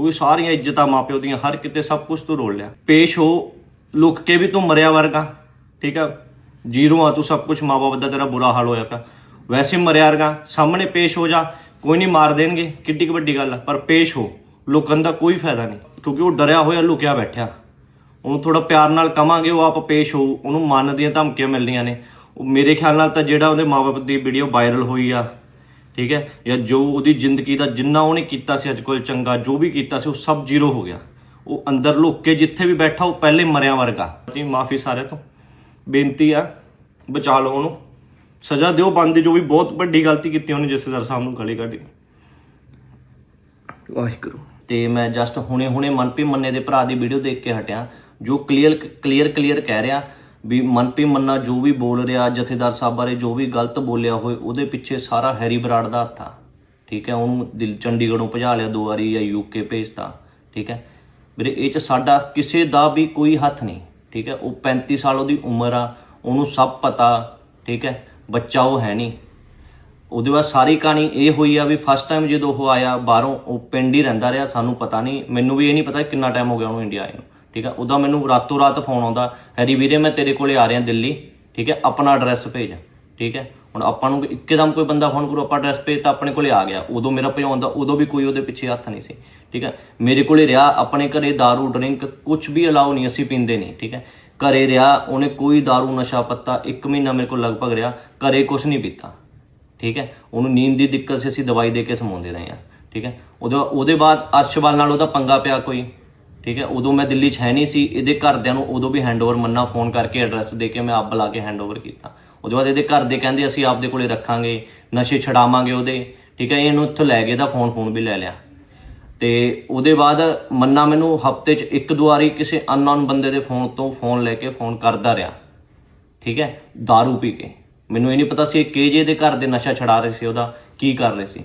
ਕਿਉਂਕਿ ਸਾਰੀਆਂ ਇੱਜ਼ਤਾਂ ਮਾਪਿਓ ਦੀਆਂ ਹਰ ਕਿਤੇ ਸਭ ਕੁਝ ਤੂੰ ਰੋਲ ਲਿਆ। ਪੇਸ਼ ਹੋ, ਲੁਕ ਕੇ ਵੀ ਤੂੰ ਮਰਿਆ ਵਰਗਾ, ਠੀਕ ਆ? ਜ਼ੀਰੋ ਆ ਤੂੰ ਸਭ ਕੁਝ ਮਾਪੇ ਦਾ ਤੇਰਾ ਬੁਰਾ ਹਾਲ ਹੋਇਆ ਪਿਆ। ਵੈਸੇ ਮਰਿਆ ਵਰਗਾ, ਸਾਹਮਣੇ ਪੇਸ਼ ਹੋ ਜਾ, ਕੋਈ ਨਹੀਂ ਮਾਰ ਦੇਣਗੇ, ਕਿੱਡੀ ਕੁ ਵੱਡੀ ਗੱਲ ਆ, ਪਰ ਪੇਸ਼ ਹੋ, ਲੁਕਣ ਦਾ ਕੋਈ ਫਾਇਦਾ ਨਹੀਂ, ਕਿਉਂਕਿ ਉਹ ਡਰਿਆ ਹੋਇਆ, ਲੁਕਿਆ ਬੈਠਿਆ। ਉਹਨੂੰ ਥੋੜਾ ਪਿਆਰ ਨਾਲ ਕਵਾਂਗੇ, ਉਹ ਆਪ ਪੇਸ਼ ਹੋਊ ਉਹਨੂੰ ਮਨ ਦੀਆਂ ਧਮਕੀਆਂ ਮਿਲਦੀਆਂ ਨੇ। ਉਹ ਮੇਰੇ ਖਿਆਲ ਨਾਲ ਤਾਂ ਜਿਹੜਾ ਉਹਦੇ ਮਾਪੇ ਦੀ ਵੀਡੀਓ ਵਾਇਰਲ ਹੋਈ ਆ ਠੀਕ ਹੈ? ਜਾਂ ਜੋ ਉਹਦੀ ਜ਼ਿੰਦਗੀ ਦਾ ਜਿੰਨਾ ਉਹਨੇ ਕੀਤਾ ਸੀ ਅੱਜ ਕੋਲ ਚੰਗਾ, ਜੋ ਵੀ ਕੀਤਾ ਸੀ ਉਹ ਸਭ ਜ਼ੀਰੋ ਹੋ ਗਿਆ। ਉਹ ਅੰਦਰ ਲੁੱਕ ਕੇ ਜਿੱਥੇ ਵੀ ਬੈਠਾ, ਉਹ ਪਹਿਲੇ ਮਰਿਆ ਵਰਗਾ। ਜੀ ਮਾਫੀ ਸਾਰੇ ਤੋਂ। ਬੇਨਤੀ ਆ, ਬਚਾ ਲਓ ਉਹਨੂੰ। ਸਜ਼ਾ ਦਿਓ ਬੰਦੇ ਜੋ ਵੀ ਬਹੁਤ ਵੱਡੀ ਗਲਤੀ ਕੀਤੀ ਉਹਨੇ ਜਥੇਦਾਰ ਸਾਹਿਬ ਨੂੰ ਗਲੇ ਕੱਢੀ। ਵਾਹਿਗੁਰੂ। ਤੇ ਮੈਂ ਜਸਟ ਹੁਣੇ ਹੁਣੇ ਮਨਪ੍ਰੀਤ ਮੰਨੇ ਦੇ ਭਰਾ ਦੀ ਵੀਡੀਓ ਦੇਖ ਕੇ ਹਟਿਆ। ਜੋ ਕਲੀਅਰ ਕਲੀਅਰ ਕਲੀਅਰ ਕਹਿ ਰਿਹਾ ਵੀ ਮਨਪ੍ਰੀਤ ਮੰਨਾ ਜੋ ਵੀ ਬੋਲ ਰਿਹਾ, ਜਥੇਦਾਰ ਸਾਹਿਬ ਬਾਰੇ ਜੋ ਵੀ ਗਲਤ ਬੋਲਿਆ ਹੋਏ, ਉਹਦੇ ਪਿੱਛੇ ਸਾਰਾ ਹੈਰੀ ਬਰਾੜ ਦਾ ਹੱਥ ਆ। ਠੀਕ ਹੈ, ਉਹਨੂੰ ਦਿਲ, ਚੰਡੀਗੜ੍ਹੋਂ ਭਜਾ ਲਿਆ ਦੋ ਵਾਰੀ ਜਾਂ ਯੂਕੇ ਭੇਜਤਾ। ਠੀਕ ਹੈ, ਵੀਰੇ, ਇਹ ਚ ਸਾਡਾ ਕਿਸੇ ਦਾ ਵੀ ਕੋਈ ਹੱਥ ਨਹੀਂ। ਠੀਕ ਹੈ, ਉਹ 35 ਸਾਲ ਉਹਦੀ ਉਮਰ ਆ, ਉਹਨੂੰ ਸਭ ਪਤਾ। ਠੀਕ ਹੈ, ਬੱਚਾ ਉਹ ਹੈ ਨਹੀਂ। ਉਹਦੇ ਬਾਅਦ ਸਾਰੀ ਕਹਾਣੀ ਇਹ ਹੋਈ ਆ ਵੀ ਫਸਟ ਟਾਈਮ ਜਦੋਂ ਉਹ ਆਇਆ, ਬਾਹਰੋਂ ਉਹ ਪਿੰਡ ਹੀ ਰਹਿੰਦਾ ਰਿਹਾ, ਸਾਨੂੰ ਪਤਾ ਨਹੀਂ, ਮੈਨੂੰ ਵੀ ਇਹ ਨਹੀਂ ਪਤਾ ਕਿੰਨਾ ਟਾਈਮ ਹੋ ਗਿਆ ਉਹਨੂੰ ਇੰਡੀਆ ਆਏ ਨੂੰ। ਠੀਕ ਆ ਉਹਦਾ ਮੈਨੂੰ ਰਾਤੋਂ ਰਾਤ ਫੋਨ ਆਉਂਦਾ ਹੈਰੀ ਵੀਰੇ ਮੈਂ ਤੇਰੇ ਕੋਲੇ ਆ ਰਿਹਾ ਦਿੱਲੀ ਠੀਕ ਹੈ ਆਪਣਾ ਐਡਰੈਸ ਭੇਜ ਠੀਕ ਹੈ ਹੁਣ ਆਪਾਂ ਨੂੰ ਇੱਕਦਮ ਕੋਈ ਬੰਦਾ ਫੋਨ ਕਰੂ ਆਪਾਂ ਐਡਰੈਸ ਭੇਜ ਤਾਂ ਆਪਣੇ ਕੋਲੇ ਆ ਗਿਆ ਉਦੋਂ ਮੇਰਾ ਭਜਾਉਣ ਦਾ ਉਦੋਂ ਵੀ ਕੋਈ ਉਹਦੇ ਪਿੱਛੇ ਹੱਥ ਨਹੀਂ ਸੀ ਠੀਕ ਹੈ ਮੇਰੇ ਕੋਲੇ ਰਿਹਾ ਆਪਣੇ ਘਰੇ दारू ਡਰਿੰਕ ਕੁਝ ਵੀ ਅਲਾਉ ਨਹੀਂ ਅਸੀਂ ਪੀਂਦੇ ਨਹੀਂ ਠੀਕ ਹੈ ਘਰੇ ਰਿਹਾ ਉਹਨੇ ਕੋਈ दारू ਨਸ਼ਾ ਪੱਤਾ 1 ਮਹੀਨਾ ਮੇਰੇ ਕੋਲ ਲਗਭਗ ਰਿਹਾ ਘਰੇ ਕੁਝ ਨਹੀਂ ਪੀਤਾ ਠੀਕ ਹੈ ਉਹਨੂੰ ਨੀਂਦ ਦੀ ਦਿੱਕਤ ਸੀ ਅਸੀਂ ਦਵਾਈ ਦੇ ਕੇ ਸਮਾਉਂਦੇ ਰਹੇ ਆ ਠੀਕ ਹੈ ਉਹਦੇ ਉਹਦੇ ਬਾਅਦ ਅਰਸ਼ਵਾਲ ਨਾਲ ਉਹਦਾ ਪੰਗਾ ਪਿਆ ਕੋਈ ਠੀਕ ਹੈ? ਉਦੋਂ ਮੈਂ ਦਿੱਲੀ 'ਚ ਹੈ ਨਹੀਂ ਸੀ। ਇਹਦੇ ਘਰਦਿਆਂ ਨੂੰ ਉਦੋਂ ਵੀ ਹੈਂਡਓਵਰ ਮੰਨਾ ਫੋਨ ਕਰਕੇ ਐਡਰੈਸ ਦੇ ਕੇ ਮੈਂ ਆਪ ਬੁਲਾ ਕੇ ਹੈਂਡਓਵਰ ਕੀਤਾ। ਉਹਦੇ ਬਾਅਦ ਇਹਦੇ ਘਰ ਦੇ ਕਹਿੰਦੇ, ਅਸੀਂ ਆਪਦੇ ਕੋਲੇ ਰੱਖਾਂਗੇ, ਨਸ਼ੇ ਛਡਾਵਾਂਗੇ ਉਹਦੇ। ਠੀਕ ਹੈ? ਇਹਨੂੰ ਇੱਥੋਂ ਲੈ ਗਏ ਦਾ ਫੋਨ ਫੋਨ ਵੀ ਲੈ ਲਿਆ। ਤੇ ਉਹਦੇ ਬਾਅਦ ਮੰਨਾ ਮੈਨੂੰ ਹਫ਼ਤੇ 'ਚ ਇੱਕ ਦੋ ਵਾਰੀ ਕਿਸੇ ਅਨਨੋਨ ਬੰਦੇ ਦੇ ਫੋਨ ਤੋਂ ਫੋਨ ਲੈ ਕੇ ਫੋਨ ਕਰਦਾ ਰਿਹਾ। ਠੀਕ ਹੈ? दारू ਪੀ ਕੇ। ਮੈਨੂੰ ਇਹ ਨਹੀਂ ਪਤਾ ਸੀ ਕਿ ਜੇ ਦੇ ਘਰ ਦੇ ਨਸ਼ਾ ਛਡਾ ਰਹੇ ਸੀ ਉਹਦਾ, ਕੀ ਕਰ ਰਹੇ ਸੀ।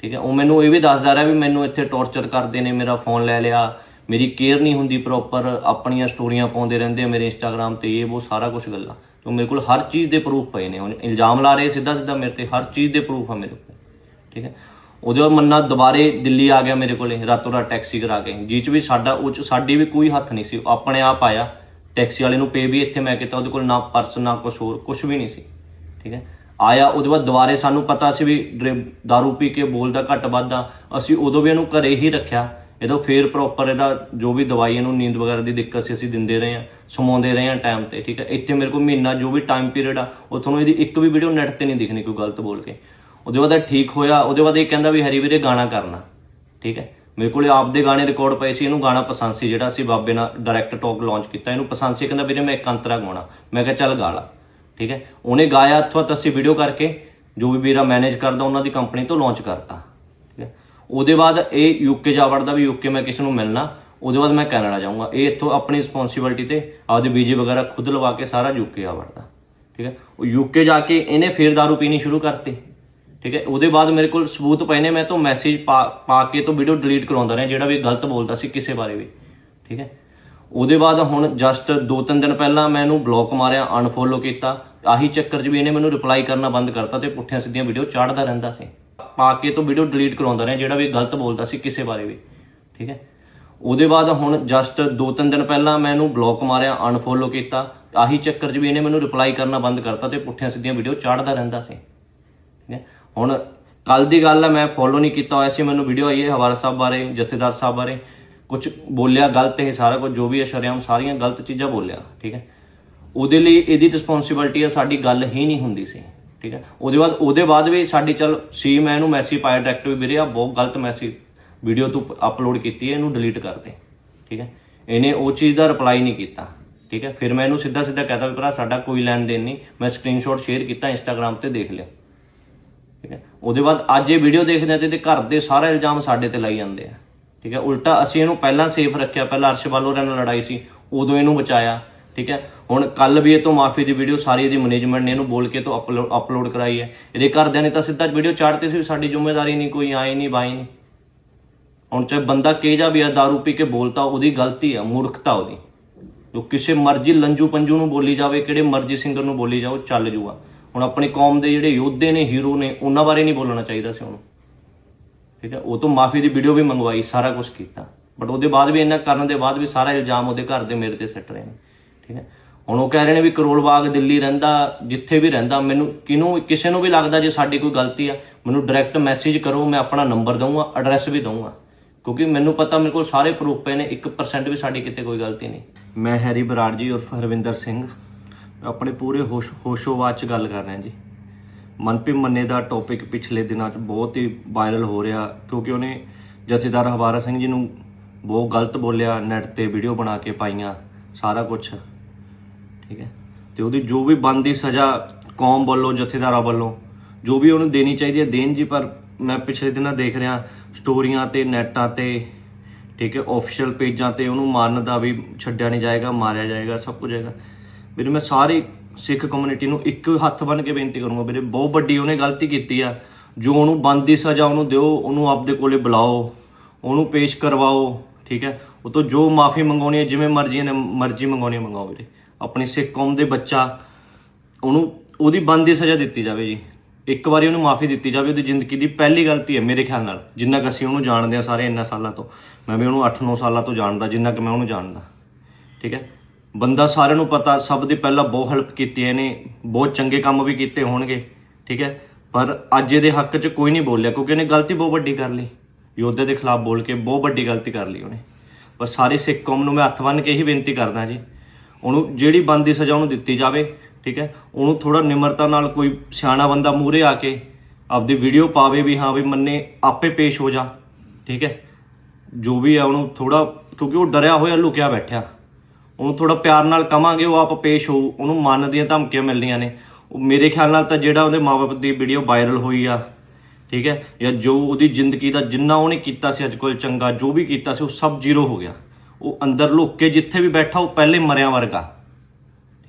ਠੀਕ ਹੈ? ਉਹ ਮੈਨੂੰ ਇਹ ਵੀ ਦੱਸਦਾ ਰਿਹਾ ਵੀ ਮੈਨੂੰ ਇੱਥੇ ਟੌਰਚਰ ਕਰਦੇ ਨੇ, ਮੇਰਾ ਫੋਨ ਲੈ ਲਿਆ। ਮੇਰੀ ਕੇਅਰ ਨਹੀਂ ਹੁੰਦੀ ਪ੍ਰੋਪਰ ਆਪਣੀਆਂ ਸਟੋਰੀਆਂ ਪਾਉਂਦੇ ਰਹਿੰਦੇ ਮੇਰੇ ਇੰਸਟਾਗ੍ਰam ਤੇ, ਇਹ ਉਹ ਸਾਰਾ ਕੁਝ ਗੱਲਾਂ। ਤੇ ਮੇਰੇ ਕੋਲ ਹਰ ਚੀਜ਼ ਦੇ ਪ੍ਰੂਫ ਪਏ ਨੇ। ਹੁਣ ਇਲਜ਼ਾਮ ਲਾ ਰਹੇ ਸਿੱਧਾ ਸਿੱਧਾ ਮੇਰੇ ਤੇ, ਹਰ ਚੀਜ਼ ਦੇ ਪ੍ਰੂਫ ਆ ਮੇਰੇ ਕੋਲ। ਠੀਕ ਹੈ? ਉਹਦੇ ਬਾਅਦ ਮੰਨਾ ਦੁਬਾਰੇ ਦਿੱਲੀ ਆ ਗਿਆ ਮੇਰੇ ਕੋਲੇ, ਰਾਤੋਂ ਰਾਤ ਟੈਕਸੀ ਕਰਾ ਕੇ। ਜਿਹ ਚ ਵੀ ਸਾਡਾ, ਉਹ ਚ ਸਾਡੀ ਵੀ ਕੋਈ ਹੱਥ ਨਹੀਂ ਸੀ। ਉਹ ਆਪਣੇ ਆਪ ਆਇਆ। ਟੈਕਸੀ ਵਾਲੇ ਨੂੰ ਪੇ ਵੀ ਇੱਥੇ ਮੈਂ ਕੀਤਾ, ਉਹਦੇ ਕੋਲ ਨਾ ਪਰਸ ਨਾ ਕੁਝ ਹੋਰ ਕੁਝ ਵੀ ਨਹੀਂ ਸੀ। ਠੀਕ ਹੈ? ਆਇਆ, ਉਹਦੇ ਬਾਅਦ ਦੁਬਾਰੇ ਸਾਨੂੰ ਪਤਾ ਸੀ ਵੀ ਡਰਿ- दारू ਪੀ ਕੇ ਬੋਲਦਾ, ਘੱਟ ਵੱਧਦਾ। ਅਸੀਂ ਉਦੋਂ ਵੀ ਇਹਨੂੰ ਘਰੇ ਹੀ ਰੱਖਿਆ। ਇਹਦਾ ਫੇਰ ਪ੍ਰੋਪਰ ਇਹਦਾ ਜੋ ਵੀ ਦਵਾਈ ਇਹਨੂੰ ਨੀਂਦ ਵਗੈਰਾ ਦੀ ਦਿੱਕਤ ਸੀ, ਅਸੀਂ ਦਿੰਦੇ ਰਹੇ ਹਾਂ, ਸਮਾਉਂਦੇ ਰਹੇ ਹਾਂ ਟਾਈਮ ਤੇ, ਠੀਕ ਹੈ? ਇੱਥੇ ਮੇਰੇ ਕੋਲ ਮਹੀਨਾ ਜੋ ਵੀ ਟਾਈਮ ਪੀਰੀਅਡ ਆ, ਉਹ ਤੁਹਾਨੂੰ ਇਹਦੀ ਇੱਕ ਵੀ ਵੀਡੀਓ ਨੈਟ ਤੇ ਨਹੀਂ ਦਿਖਣੀ, ਕੋਈ ਗਲਤ ਬੋਲ ਕੇ। ਉਹਦੇ ਬਾਅਦ ਇਹ ਠੀਕ ਹੋਇਆ, ਉਹਦੇ ਬਾਅਦ ਇਹ ਕਹਿੰਦਾ ਵੀ ਹਰੀ ਵੀਰੇ ਗਾਣਾ ਕਰਨਾ, ਠੀਕ ਹੈ? ਮੇਰੇ ਕੋਲੇ ਆਪਦੇ ਗਾਣੇ ਰਿਕਾਰਡ ਪਏ ਸੀ, ਇਹਨੂੰ ਗਾਣਾ ਪਸੰਦ ਸੀ, ਜਿਹੜਾ ਅਸੀਂ ਬਾਬੇ ਨਾਲ ਡਾਇਰੈਕਟ ਟਾਕ ਲਾਂਚ ਕੀਤਾ, ਇਹਨੂੰ ਪਸੰਦ ਸੀ ਕਹਿੰਦਾ ਵੀਰੇ ਮੈਂ ਇੱਕ ਅੰਤਰਾ ਗਾਉਣਾ, ਮੈਂ ਕਿਹਾ ਚੱਲ ਗਾ ਲਾ, ਠੀਕ ਹੈ? ਉਹਨੇ ਗਾਇਆ ਇੱਥੋਂ ਤੱਕ ਅਸੀਂ ਵੀਡੀਓ ਕਰਕੇ, ਜੋ ਵੀ ਵੀਰਾ ਮੈਨੇਜ ਕਰਦਾ, ਉਹਨਾਂ ਦੀ ਕੰਪਨੀ ਤੋਂ ਲਾਂਚ ਕਰਤਾ। ਉਹਦੇ ਬਾਅਦ ਇਹ ਯੂਕੇ ਜਾ ਵੜਦਾ ਵੀ ਯੂਕੇ ਮੈਂ ਕਿਸੇ ਨੂੰ ਮਿਲਣਾ, ਉਹਦੇ ਬਾਅਦ ਮੈਂ ਕੈਨੇਡਾ ਜਾਊਂਗਾ। ਇਹ ਇੱਥੋਂ ਆਪਣੀ ਰਿਸਪੌਂਸਿਬਿਲਟੀ ਤੇ ਆਪਦੇ ਵੀਜ਼ੇ ਵਗੈਰਾ ਖੁਦ ਲਵਾ ਕੇ ਸਾਰਾ ਯੂਕੇ ਆ ਵੜਦਾ ਠੀਕ ਹੈ? ਉਹ ਯੂਕੇ ਜਾ ਕੇ ਇਹਨੇ ਫੇਰ दारू ਪੀਣੀ ਸ਼ੁਰੂ ਕਰਤੀ। ਠੀਕ ਹੈ? ਉਹਦੇ ਬਾਅਦ ਮੇਰੇ ਕੋਲ ਸਬੂਤ ਪਏ ਨੇ, ਮੈਂ ਤੋਂ ਮੈਸੇਜ ਪਾ ਪਾ ਕੇ ਤੋਂ ਵੀਡੀਓ ਡਿਲੀਟ ਕਰਾਉਂਦਾ ਰਿਹਾ, ਜਿਹੜਾ ਵੀ ਗਲਤ ਬੋਲਦਾ ਸੀ ਕਿਸੇ ਬਾਰੇ ਵੀ। ਠੀਕ ਹੈ? ਉਹਦੇ ਬਾਅਦ ਹੁਣ ਜਸਟ 2-3 ਦਿਨ ਪਹਿਲਾਂ ਮੈਂ ਇਹਨੂੰ ਬਲੌਕ ਮਾਰਿਆ ਅਨਫੋਲੋ ਕੀਤਾ। ਆਹੀ ਚੱਕਰ 'ਚ ਵੀ ਇਹਨੇ ਮੈਨੂੰ ਰਿਪਲਾਈ ਕਰਨਾ ਬੰਦ ਕਰਤਾ ਤੇ ਪੁੱਠੀਆਂ ਸਿੱਧੀਆਂ ਵੀਡੀਓ ਚਾੜਦਾ ਰਹਿੰਦਾ ਸੀ। ਪਾ ਕੇ ਤੋਂ ਵੀਡੀਓ ਡਿਲੀਟ ਕਰਾਉਂਦਾ ਰਿਹਾ, ਜਿਹੜਾ ਵੀ ਗਲਤ ਬੋਲਦਾ ਸੀ ਕਿਸੇ ਬਾਰੇ ਵੀ, ਠੀਕ ਹੈ? ਉਹਦੇ ਬਾਅਦ ਹੁਣ ਜਸਟ 2-3 ਦਿਨ ਪਹਿਲਾਂ ਮੈਂ ਇਹਨੂੰ ਬਲੌਕ ਮਾਰਿਆ ਅਨਫੋਲੋ ਕੀਤਾ, ਆਹੀ ਚੱਕਰ 'ਚ ਵੀ ਇਹਨੇ ਮੈਨੂੰ ਰਿਪਲਾਈ ਕਰਨਾ ਬੰਦ ਕਰਤਾ ਤੇ ਪੁੱਠੀਆਂ ਸਿੱਧੀਆਂ ਵੀਡੀਓ ਚਾੜਦਾ ਰਹਿੰਦਾ ਸੀ, ਠੀਕ ਹੈ? ਹੁਣ ਕੱਲ ਦੀ ਗੱਲ ਹੈ ਮੈਂ ਫੋਲੋ ਨਹੀਂ ਕੀਤਾ ਹੋਇਆ ਸੀ ਮੈਨੂੰ ਵੀਡੀਓ ਆਈ ਹੈ ਹਵਾਲਾ ਸਾਹਿਬ ਬਾਰੇ, ਜਥੇਦਾਰ ਸਾਹਿਬ ਬਾਰੇ ਕੁਝ ਬੋਲਿਆ ਗਲਤ ਇਹ ਸਾਰਾ ਕੁਝ ਜੋ ਵੀ ਹੈ ਸ਼ਰੇਆਮ ਸਾਰੀਆਂ ਗਲਤ ਚੀਜ਼ਾਂ ਬੋਲਿਆ, ਠੀਕ ਹੈ? ਉਹਦੇ ਲਈ ਇਹਦੀ ਰਿਸਪੌਂਸਿਬਿਲਟੀ ਆ, ਸਾਡੀ ਗੱਲ ਹੀ ਨਹੀਂ ਹੁੰਦੀ ਸੀ। ਠੀਕ ਹੈ? ਉਹਦੇ ਬਾਅਦ ਉਹਦੇ ਬਾਅਦ ਵੀ ਸਾਡੀ ਚਲ ਸੀ ਮੈਂ ਇਹਨੂੰ ਮੈਸੇਜ ਪਾਇਆ ਡਾਇਰੈਕਟ ਵੀ ਵੀਰੇ ਆ ਬਹੁਤ ਗਲਤ ਮੈਸੇਜ ਵੀਡੀਓ ਤੂੰ ਅਪਲੋਡ ਕੀਤੀ ਹੈ, ਇਹਨੂੰ ਡਿਲੀਟ ਕਰ ਦੇ, ਠੀਕ ਹੈ? ਇਹਨੇ ਉਹ ਚੀਜ਼ ਦਾ ਰਿਪਲਾਈ ਨਹੀਂ ਕੀਤਾ, ਠੀਕ ਹੈ? ਫਿਰ ਮੈਂ ਇਹਨੂੰ ਸਿੱਧਾ ਸਿੱਧਾ ਕਹਤਾ ਵੀ ਭਰਾ, ਸਾਡਾ ਕੋਈ ਲੈਣ ਦੇਣ ਨਹੀਂ, ਮੈਂ ਸਕਰੀਨਸ਼ਾਟ ਸ਼ੇਅਰ ਕੀਤਾ ਇੰਸਟਾਗ੍ਰam ਤੇ ਦੇਖ ਲਿਆ, ਠੀਕ ਹੈ? ਉਹਦੇ ਬਾਅਦ ਅੱਜ ਇਹ ਵੀਡੀਓ ਦੇਖਦੇ ਆ ਤੇ ਇਹਦੇ ਘਰ ਦੇ ਸਾਰਾ ਇਲਜ਼ਾਮ ਸਾਡੇ ਤੇ ਲਾਈ ਜਾਂਦੇ ਆ, ਠੀਕ ਹੈ? ਉਲਟਾ ਅਸੀਂ ਇਹਨੂੰ ਪਹਿਲਾਂ ਸੇਫ ਰੱਖਿਆ, ਪਹਿਲਾਂ ਅਰਸ਼ਵਾਲ ਹੋਰਾਂ ਨਾਲ ਲੜਾਈ ਸੀ, ਉਦੋਂ ਇਹਨੂੰ ਬਚਾਇਆ ਠੀਕ ਹੈ? ਹੁਣ ਕੱਲ ਵੀ ਇਹ ਤੋਂ ਮਾਫੀ ਦੀ ਵੀਡੀਓ ਸਾਰੀ ਇਹਦੀ ਮੈਨੇਜਮੈਂਟ ਨੇ ਇਹਨੂੰ ਬੋਲ ਕੇ ਤੋਂ ਅਪਲੋਡ ਕਰਾਈ ਹੈ। ਇਹਦੇ ਘਰਦਿਆਂ ਨੇ ਤਾਂ ਸਿੱਧਾ ਵੀਡੀਓ ਚਾੜਤੇ ਸੀ ਵੀ ਸਾਡੀ ਜ਼ਿੰਮੇਵਾਰੀ ਨਹੀਂ, ਕੋਈ ਆਈ ਨਹੀਂ ਬਾਈ ਨਹੀਂ। ਹੁਣ ਚਾਹੇ ਬੰਦਾ ਕਹੇ ਜਾ ਵੀ ਆ दारू ਪੀ ਕੇ ਬੋਲਤਾ, ਉਹਦੀ ਗਲਤੀ ਆ ਮੂਰਖਤਾ ਉਹਦੀ। ਜੋ ਕਿਸੇ ਮਰਜ਼ੀ ਲੰਜੂ ਪੰਜੂ ਨੂੰ ਬੋਲੀ ਜਾਵੇ, ਕਿਹੜੇ ਮਰਜ਼ੀ ਸਿੰਗਰ ਨੂੰ ਬੋਲੀ ਜਾਓ ਚੱਲ ਜੂਗਾ। ਹੁਣ ਆਪਣੀ ਕੌਮ ਦੇ ਜਿਹੜੇ ਯੋਧੇ ਨੇ ਹੀਰੋ ਨੇ, ਉਹਨਾਂ ਬਾਰੇ ਨਹੀਂ ਬੋਲਣਾ ਚਾਹੀਦਾ ਸੀ ਉਹਨੂੰ ਠੀਕ ਹੈ? ਉਹ ਤੋਂ ਮਾਫੀ ਦੀ ਵੀਡੀਓ ਵੀ ਮੰਗਵਾਈ, ਸਾਰਾ ਕੁਝ ਕੀਤਾ। ਬਟ ਉਹਦੇ ਬਾਅਦ ਵੀ ਇਹਨਾਂ ਕਰਨ ਦੇ ਬਾਅਦ ਵੀ ਸਾਰਾ ਇਲਜ਼ਾਮ ਉਹਦੇ ਘਰ ਦੇ ਮੇਰੇ ਤੇ ਸੱਟ ਰਹੇ ਨੇ। ਠੀਕ ਹੈ। ਹੁਣ ਉਹ ਕਹਿ ਰਹੇ ਨੇ ਵੀ ਕਰੋਲ ਬਾਗ ਦਿੱਲੀ ਰਹਿੰਦਾ, ਜਿੱਥੇ ਵੀ ਰਹਿੰਦਾ, ਮੈਨੂੰ ਕਿਨੂੰ ਕਿਸੇ ਨੂੰ ਵੀ ਲੱਗਦਾ ਜੇ ਸਾਡੀ ਕੋਈ ਗਲਤੀ ਆ, ਮੈਨੂੰ ਡਾਇਰੈਕਟ ਮੈਸੇਜ ਕਰੋ, ਮੈਂ ਆਪਣਾ ਨੰਬਰ ਦਊਂਗਾ ਐਡਰੈਸ ਵੀ ਦਊਂਗਾ। ਕਿਉਂਕਿ ਮੈਨੂੰ ਪਤਾ ਮੇਰੇ ਕੋਲ ਸਾਰੇ ਪ੍ਰੂਫ ਪਏ ਨੇ 1% ਵੀ ਸਾਡੀ ਕਿਤੇ ਕੋਈ ਗਲਤੀ ਨਹੀਂ। ਮੈਂ ਹੈਰੀ ਬਰਾੜ ਜੀ ਉਰਫ ਹਰਵਿੰਦਰ ਸਿੰਘ, ਆਪਣੇ ਪੂਰੇ ਹੋਸ਼ ਹੋਸ਼ੋਵਾਦ ਚ ਗੱਲ ਕਰ ਰਿਹਾ ਜੀ। ਮਨਪ੍ਰੀਤ ਮੰਨੇ ਦਾ ਟੌਪਿਕ ਪਿਛਲੇ ਦਿਨਾਂ 'ਚ ਬਹੁਤ ਹੀ ਵਾਇਰਲ ਹੋ ਰਿਹਾ, ਕਿਉਂਕਿ ਉਹਨੇ ਜਥੇਦਾਰ ਹਵਾਰਾ ਸਿੰਘ ਜੀ ਨੂੰ ਬਹੁਤ ਗਲਤ ਬੋਲਿਆ ਨੈਟ ਤੇ ਵੀਡੀਓ ਬਣਾ ਕੇ ਪਾਈਆਂ, ਸਾਰਾ ਕੁਝ ਠੀਕ ਹੈ? ਤੇ ਉਹਦੀ ਜੋ ਵੀ ਬਣਦੀ ਸਜ਼ਾ ਕੌਮ ਵੱਲੋਂ, ਜਥੇਦਾਰਾਂ ਵੱਲੋਂ, ਜੋ ਵੀ ਉਹਨੂੰ ਦੇਣੀ ਚਾਹੀਦੀ ਹੈ, ਦੇਣ ਜੀ, ਪਰ ਮੈਂ ਪਿਛਲੇ ਦਿਨਾਂ ਦੇਖ ਰਿਹਾ, ਸਟੋਰੀਆਂ ਤੇ, ਨੈਟਾਂ ਤੇ, ਠੀਕ ਹੈ ਆਫੀਸ਼ੀਅਲ ਪੇਜਾਂ ਤੇ ਉਹਨੂੰ ਮਾਰਨ ਦਾ ਵੀ ਛੱਡਿਆ ਨਹੀਂ ਜਾਏਗਾ, ਮਾਰਿਆ ਜਾਏਗਾ, ਸਭ ਕੁਝ ਹੈਗਾ। ਵੀਰੇ, ਮੈਂ ਸਾਰੀ ਸਿੱਖ ਕਮਿਊਨਿਟੀ ਨੂੰ ਇੱਕ ਹੱਥ ਬੰਨ ਕੇ ਬੇਨਤੀ ਕਰੂੰਗਾ ਵੀਰੇ, ਬਹੁਤ ਵੱਡੀ ਉਹਨੇ ਗਲਤੀ ਕੀਤੀ ਆ। ਜੋ ਉਹਨੂੰ ਬਣਦੀ ਸਜ਼ਾ ਉਹਨੂੰ ਦਿਓ, ਉਹਨੂੰ ਆਪਦੇ ਕੋਲੇ ਬੁਲਾਓ, ਉਹਨੂੰ ਪੇਸ਼ ਕਰਵਾਓ, ਠੀਕ ਹੈ? ਉਹ ਤੋਂ ਜੋ ਮਾਫੀ ਮੰਗਾਉਣੀ ਹੈ, ਜਿਵੇਂ ਮਰਜ਼ੀ ਨੇ ਮਰਜ਼ੀ ਮੰਗਾਉਣੀ ਹੈ, ਮੰਗਾਓ ਵੀਰੇ। ਆਪਣੀ ਸਿੱਖ ਕੌਮ ਦੇ ਬੱਚਾ, ਉਹਨੂੰ, ਉਹਦੀ ਬਣਦੀ ਸਜ਼ਾ ਦਿੱਤੀ ਜਾਵੇ ਜੀ। ਇੱਕ ਵਾਰੀ ਉਹਨੂੰ ਮਾਫੀ ਦਿੱਤੀ ਜਾਵੇ, ਉਹਦੀ ਜ਼ਿੰਦਗੀ ਦੀ ਪਹਿਲੀ ਗਲਤੀ ਹੈ ਮੇਰੇ ਖਿਆਲ ਨਾਲ। ਜਿੰਨਾ ਕਿ ਅਸੀਂ ਉਹਨੂੰ ਜਾਣਦੇ ਆ ਸਾਰੇ ਇੰਨਾ ਸਾਲਾਂ ਤੋਂ। ਮੈਂ ਵੀ ਉਹਨੂੰ 8-9 ਸਾਲਾਂ ਤੋਂ ਜਾਣਦਾ, ਜਿੰਨਾ ਕਿ ਮੈਂ ਉਹਨੂੰ ਜਾਣਦਾ। ਠੀਕ ਹੈ? ਬੰਦਾ ਸਾਰਿਆਂ ਨੂੰ ਪਤਾ, ਸਭ ਦੀ ਪਹਿਲਾਂ ਬਹੁਤ ਹੈਲਪ ਕੀਤੀ ਇਹਨੇ। ਬਹੁਤ ਚੰਗੇ ਕੰਮ ਵੀ ਕੀਤੇ ਹੋਣਗੇ। ਠੀਕ ਹੈ? ਪਰ ਅੱਜ ਇਹਦੇ ਹੱਕ 'ਚ ਕੋਈ ਨਹੀਂ ਬੋਲਿਆ, ਕਿਉਂਕਿ ਇਹਨੇ ਗਲਤੀ ਬਹੁਤ ਵੱਡੀ ਕਰ ਲਈ। ਯੋਧੇ ਦੇ ਖਿਲਾਫ ਬੋਲ ਕੇ ਬਹੁਤ ਵੱਡੀ ਗਲਤੀ ਕਰ ਲਈ ਉਹਨੇ। ਬਸ ਸਾਰੀ ਸਿੱਖ ਕੌਮ ਨੂੰ ਮੈਂ ਹੱਥ ਬੰਨ੍ਹ ਕੇ ਹੀ ਬੇਨਤੀ ਕਰਦਾ ਜੀ ਉਹਨੂੰ ਜਿਹੜੀ ਬੰਦੀ ਸਜ਼ਾ ਉਹਨੂੰ ਦਿੱਤੀ ਜਾਵੇ, ਠੀਕ ਹੈ? ਉਹਨੂੰ ਥੋੜਾ ਨਿਮਰਤਾ ਨਾਲ ਕੋਈ ਸਿਆਣਾ ਬੰਦਾ ਮੂਹਰੇ ਆ ਕੇ ਆਪਦੀ ਵੀਡੀਓ ਪਾਵੇ ਵੀ ਹਾਂ ਵੀ ਮੰਨੇ, ਆਪੇ ਪੇਸ਼ ਹੋ ਜਾ, ਠੀਕ ਹੈ? ਜੋ ਵੀ ਆ ਉਹਨੂੰ ਥੋੜਾ ਕਿਉਂਕਿ ਉਹ ਡਰਿਆ ਹੋਇਆ, ਲੁਕਿਆ ਬੈਠਿਆ। ਉਹਨੂੰ ਥੋੜਾ ਪਿਆਰ ਨਾਲ ਕਵਾਂਗੇ, ਉਹ ਆਪ ਪੇਸ਼ ਹੋਊ ਉਹਨੂੰ ਮਨ ਦੀਆਂ ਧਮਕੀਆਂ ਮਿਲਦੀਆਂ ਨੇ। ਉਹ ਮੇਰੇ ਖਿਆਲ ਨਾਲ ਤਾਂ ਜਿਹੜਾ ਉਹਦੇ ਮਾਪੇ ਦੀ ਵੀਡੀਓ ਵਾਇਰਲ ਹੋਈ ਆ, ਠੀਕ ਹੈ? ਜਾਂ ਜੋ ਉਹਦੀ ਜ਼ਿੰਦਗੀ ਦਾ ਜਿੰਨਾ ਉਹਨੇ ਕੀਤਾ ਸੀ ਅੱਜ ਕੋਲ ਚੰਗਾ, ਜੋ ਵੀ ਕੀਤਾ ਸੀ, ਉਹ ਸਭ ਜ਼ੀਰੋ ਹੋ ਗਿਆ। ਉਹ ਅੰਦਰ ਲੁੱਕ ਕੇ ਜਿੱਥੇ ਵੀ ਬੈਠਾ, ਉਹ ਪਹਿਲੇ ਮਰਿਆ ਵਰਗਾ।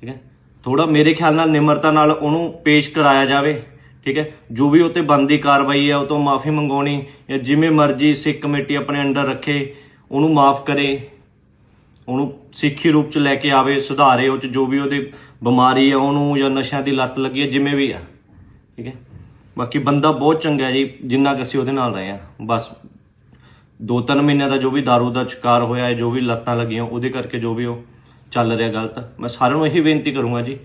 ਠੀਕ ਹੈ? ਥੋੜਾ ਮੇਰੇ ਖਿਆਲ ਨਾਲ ਨਿਮਰਤਾ ਨਾਲ ਉਹਨੂੰ ਪੇਸ਼ ਕਰਾਇਆ ਜਾਵੇ। ਠੀਕ ਹੈ? ਜੋ ਵੀ ਉਹ ਤੇ ਬੰਦੀ ਕਾਰਵਾਈ ਹੈ, ਉਹ ਤੋਂ ਮਾਫੀ ਮੰਗਾਉਣੀ ਜਾਂ ਜਿਵੇਂ ਮਰਜ਼ੀ ਸਿੱਖ ਕਮੇਟੀ ਆਪਣੇ ਅੰਡਰ ਰੱਖੇ, ਉਹਨੂੰ ਮਾਫ ਕਰੇ। ਉਹਨੂੰ ਸਿੱਖੀ ਰੂਪ ਚ ਲੈ ਕੇ ਆਵੇ, ਸੁਧਾਰੇ, ਉਹ ਚ ਜੋ ਵੀ ਉਹਦੀ ਬਿਮਾਰੀ ਹੈ ਉਹਨੂੰ ਜਾਂ ਨਸ਼ਿਆਂ ਦੀ ਲੱਤ ਲੱਗੀ ਹੈ ਜਿਵੇਂ ਵੀ ਆ। ਠੀਕ ਹੈ? ਬਾਕੀ ਬੰਦਾ ਬਹੁਤ ਚੰਗਾ ਜੀ, ਜਿੰਨਾ ਕਿ ਅਸੀਂ ਉਹਦੇ ਨਾਲ ਰਹੇ ਆ ਬਸ ਦੋ ਤਿੰਨ ਮਹੀਨਿਆਂ ਦਾ ਜੋ ਵੀ दारू ਦਾ ਸ਼ਿਕਾਰ ਹੋਇਆ ਹੈ ਜੋ ਵੀ ਲੱਤਾਂ ਲੱਗੀਆਂ, ਉਹਦੇ ਕਰਕੇ ਜੋ ਵੀ ਉਹ ਚੱਲ ਰਿਹਾ ਗਲਤ। ਮੈਂ ਸਾਰਿਆਂ ਨੂੰ ਇਹੀ ਬੇਨਤੀ ਕਰੂੰਗਾ ਜੀ,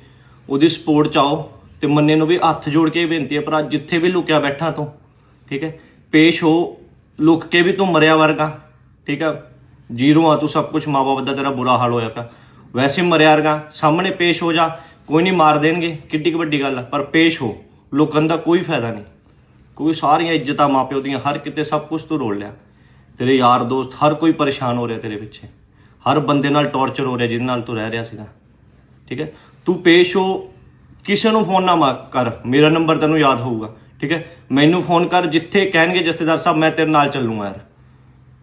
ਉਹਦੀ ਸਪੋਰਟ 'ਚ ਆਓ ਤੇ ਮੰਨੇ ਨੂੰ ਵੀ ਹੱਥ ਜੋੜ ਕੇ ਬੇਨਤੀ ਹੈ, ਭਰਾ, ਜਿੱਥੇ ਵੀ ਲੁਕਿਆ ਬੈਠਾ ਤੂੰ, ਠੀਕ ਹੈ? ਪੇਸ਼ ਹੋ, ਲੁਕ ਕੇ ਵੀ ਤੂੰ ਮਰਿਆ ਵਰਗਾ, ਠੀਕ ਹੈ? ਜੀਰੋ ਆ ਤੂੰ, ਸਭ ਕੁਝ ਮਾਪੇ ਦਾ ਤੇਰਾ ਬੁਰਾ ਹਾਲ ਹੋਇਆ ਪਿਆ। ਵੈਸੇ ਮਰਿਆ ਵਰਗਾ, ਸਾਹਮਣੇ ਪੇਸ਼ ਹੋ ਜਾ, ਕੋਈ ਨਹੀਂ ਮਾਰ ਦੇਣਗੇ, ਕਿੱਡੀ ਕੁ ਵੱਡੀ ਗੱਲ ਆ, ਪਰ ਪੇਸ਼ ਹੋ, ਲੁਕਣ ਦਾ ਕੋਈ ਫਾਇਦਾ ਨਹੀਂ। ਕੋਈ ਸਾਰੀਆਂ ਇੱਜ਼ਤਾਂ ਮਾਪਿਓ ਦੀਆਂ, ਹਰ ਕਿਤੇ ਸਭ ਕੁਝ ਤੂੰ ਰੋਲ ਲਿਆ। ਤੇਰੇ ਯਾਰ ਦੋਸਤ ਹਰ ਕੋਈ ਪਰੇਸ਼ਾਨ ਹੋ ਰਿਹਾ ਤੇਰੇ ਪਿੱਛੇ। ਹਰ ਬੰਦੇ ਨਾਲ ਟੌਰਚਰ ਹੋ ਰਿਹਾ ਜਿਹਦੇ ਨਾਲ ਤੂੰ ਰਹਿ ਰਿਹਾ ਸੀਗਾ। ਠੀਕ ਹੈ? ਤੂੰ ਪੇਸ਼ ਹੋ, ਕਿਸੇ ਨੂੰ ਫੋਨ ਨਾ ਮਾ ਕਰ। ਮੇਰਾ ਨੰਬਰ ਤੈਨੂੰ ਯਾਦ ਹੋਊਗਾ। ਠੀਕ ਹੈ? ਮੈਨੂੰ ਫੋਨ ਕਰ, ਜਿੱਥੇ ਕਹਿਣਗੇ ਜਥੇਦਾਰ ਸਾਹਿਬ, ਮੈਂ ਤੇਰੇ ਨਾਲ ਚੱਲੂਗਾ ਯਾਰ।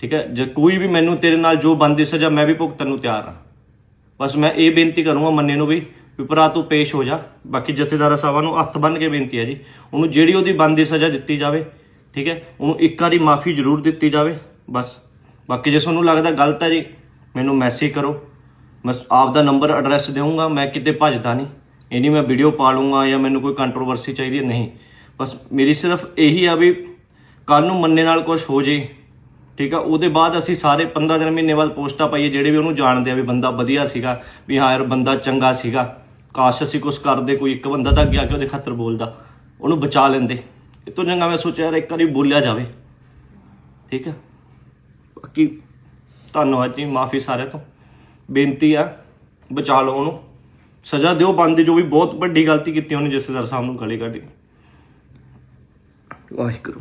ਠੀਕ ਹੈ? ਜੇ ਕੋਈ ਵੀ ਮੈਨੂੰ ਤੇਰੇ ਨਾਲ ਜੋ ਬੰਦੀ ਸਜ਼ਾ, ਮੈਂ ਵੀ ਭੁਗਤਣ ਨੂੰ ਤਿਆਰ ਹਾਂ। ਬਸ ਮੈਂ ਇਹ ਬੇਨਤੀ ਕਰੂੰਗਾ ਮੰਨੇ ਨੂੰ ਵੀ ਵੀ ਭਰਾ ਤੂੰ ਪੇਸ਼ ਹੋ ਜਾ। ਬਾਕੀ ਜਥੇਦਾਰਾਂ ਸਾਹਿਬਾਂ ਨੂੰ ਹੱਥ ਬੰਨ ਕੇ ਬੇਨਤੀ ਹੈ ਜੀ। ਉਹਨੂੰ ਜਿਹੜੀ ਉਹਦੀ ਬੰਦੀ ਸਜ਼ਾ ਦਿੱਤੀ ਜਾਵੇ, ਠੀਕ ਹੈ? ਉਹਨੂੰ ਇੱਕ ਵਾਰੀ ਮਾਫੀ ਜ਼ਰੂਰ ਦਿੱਤੀ ਜਾਵੇ। ਬਸ। ਬਾਕੀ ਜੇ ਤੁਹਾਨੂੰ ਲੱਗਦਾ ਗਲਤ ਹੈ ਜੀ, ਮੈਨੂੰ ਮੈਸੇਜ ਕਰੋ। ਮੈਂ ਆਪ ਦਾ ਨੰਬਰ ਐਡਰੈਸ ਦੇਵਾਂਗਾ ਮੈਂ ਕਿਤੇ ਭੱਜਦਾ ਨਹੀਂ। ਇਹ ਨਹੀਂ ਮੈਂ ਵੀਡੀਓ ਪਾ ਲੂੰਗਾ ਜਾਂ ਮੈਨੂੰ ਕੋਈ ਕੰਟਰੋਵਰਸੀ ਚਾਹੀਦੀ ਨਹੀਂ। ਬਸ ਮੇਰੀ ਸਿਰਫ ਇਹੀ ਆ ਵੀ ਕੱਲ ਨੂੰ ਮੰਨੇ ਨਾਲ ਕੁਝ ਹੋ ਜੇ, ਠੀਕ ਆ? ਉਹਦੇ ਬਾਅਦ ਅਸੀਂ ਸਾਰੇ 15 ਦਿਨ ਮਹੀਨੇ ਬਾਅਦ ਪੋਸਟਾਂ ਪਾਈਏ, ਜਿਹੜੇ ਵੀ ਉਹਨੂੰ ਜਾਣਦੇ ਆ ਵੀ ਬੰਦਾ ਵਧੀਆ ਸੀਗਾ, ਵੀ ਹਾਂ ਯਾਰ ਬੰਦਾ ਚੰਗਾ ਸੀਗਾ। ਕਾਸ਼ ਅਸੀਂ ਕੁਝ ਕਰਦੇ, ਕੋਈ ਇੱਕ ਬੰਦਾ ਤਾਂ ਅੱਗੇ ਆ ਕੇ ਉਹਦੇ ਖਾਤਰ ਬੋਲਦਾ। ਉਹਨੂੰ ਬਚਾ ਲੈਂਦੇ। ਇਹ ਤੋਂ ਚੰਗਾ ਮੈਂ ਸੋਚਿਆ ਯਾਰ ਇੱਕ ਵਾਰੀ ਬੋਲਿਆ ਜਾਵੇ। ਠੀਕ ਆ? ਬਾਕੀ ਧੰਨਵਾਦ ਜੀ ਮਾਫੀ ਸਾਰਿਆਂ ਤੋਂ। ਬੇਨਤੀ ਆ, ਬਚਾ ਲਓ ਉਹਨੂੰ। ਸਜ਼ਾ ਦਿਓ ਬੰਦੇ ਜੋ ਵੀ ਬਹੁਤ ਵੱਡੀ ਗਲਤੀ ਕੀਤੀ ਉਹਨੇ ਜਥੇਦਾਰ ਸਾਹਿਬ ਨੂੰ ਗਲੀ ਕੱਢੀ ਵਾਹਿਗੁਰੂ।